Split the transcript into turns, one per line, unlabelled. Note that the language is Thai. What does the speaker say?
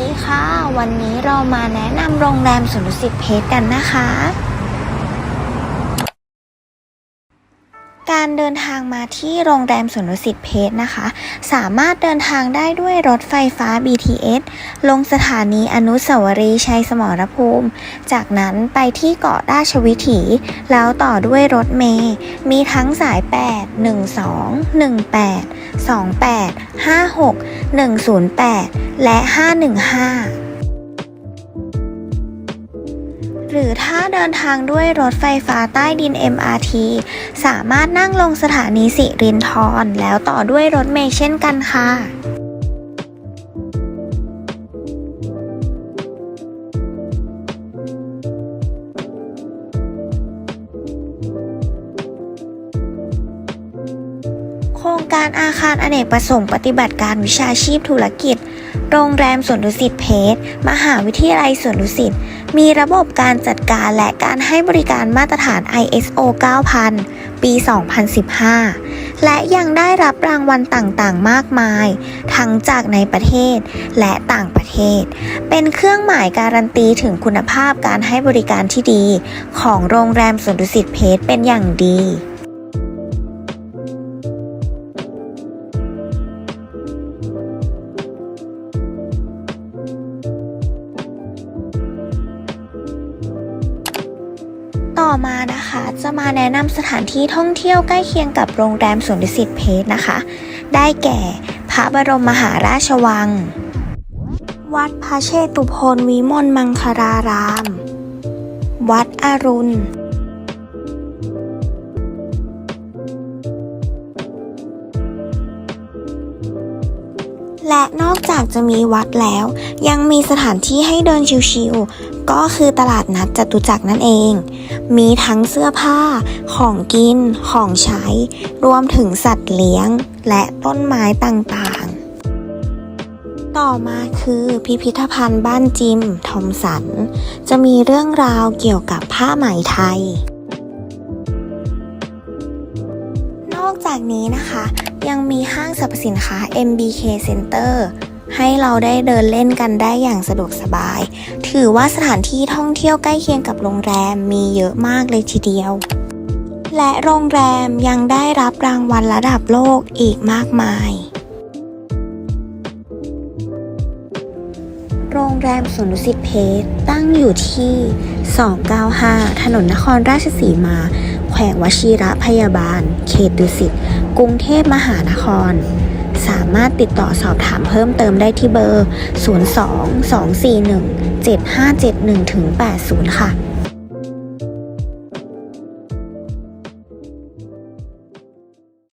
ดีค่ะ วันนี้เรามาแนะนำโรงแรมสุนดุสิตเพชรกันนะคะ การเดินทางมาที่โรงแรมสวนดุสิตเพชรนะคะ สามารถเดินทางได้ด้วยรถไฟฟ้า BTS ลงสถานีอนุสาวรีย์ชัยสมรภูมิ จากนั้นไปที่เกาะราชวิถี แล้วต่อด้วยรถเมล์มีทั้งสาย 8 12 18 28 56 108 และ 515 หรือถ้าเดินทางด้วยรถไฟฟ้าใต้ดิน MRT สามารถนั่งลงสถานีสิรินธรแล้วต่อด้วยรถเมล์เช่นกันค่ะ การอาคารอเนกประสงค์ปฏิบัติการวิชาชีพธุรกิจ โรงแรมสวนดุสิตเพชร มหาวิทยาลัยสวนดุสิต มีระบบการจัดการและการให้บริการมาตรฐาน ISO 9000 ปี 2015 และยังได้รับรางวัลต่างๆ มากมาย ทั้งจากในประเทศและต่างประเทศ เป็นเครื่องหมายการันตีถึงคุณภาพการให้บริการที่ดี ของโรงแรมสวนดุสิตเพชรเป็นอย่างดี ต่อมานะคะ จะมาแนะนำสถานที่ท่องเที่ยวใกล้เคียงกับโรงแรมสวนดุสิตเพชรนะคะ ได้แก่พระบรมมหาราชวัง วัดพระเชตุพนวิมลมังคลาราม วัดอรุณ และนอกจากจะมีวัดแล้ว ยังมีสถานที่ให้เดินชิวๆ ก็คือตลาดนัดจตุจักรนั่นเอง มีทั้งเสื้อผ้า ของกิน ของใช้ รวมถึงสัตว์เลี้ยง และต้นไม้ต่างๆ ต่อมาคือพิพิธภัณฑ์บ้านจิม ทอมสัน จะมีเรื่องราวเกี่ยวกับผ้าไหมไทย นอกจากนี้นะคะ ยังมีห้างสรรพสินค้า MBK Center ให้เราได้เดินเล่นกันได้อย่างสะดวกสบาย ถือว่าสถานที่ท่องเที่ยวใกล้เคียงกับโรงแรมมีเยอะมากเลยทีเดียว และโรงแรมยังได้รับรางวัลระดับโลกอีกมากมาย โรงแรมสวนดุสิตเพชรตั้งอยู่ที่ 295 ถนนนครราชสีมา แขวงวชิระพยาบาล เขตดุสิต กรุงเทพมหานครามารถติดต่อสอบถามเพิ่มเติมได้ที่เบอร์ 02 241 7571 80 ค่ะ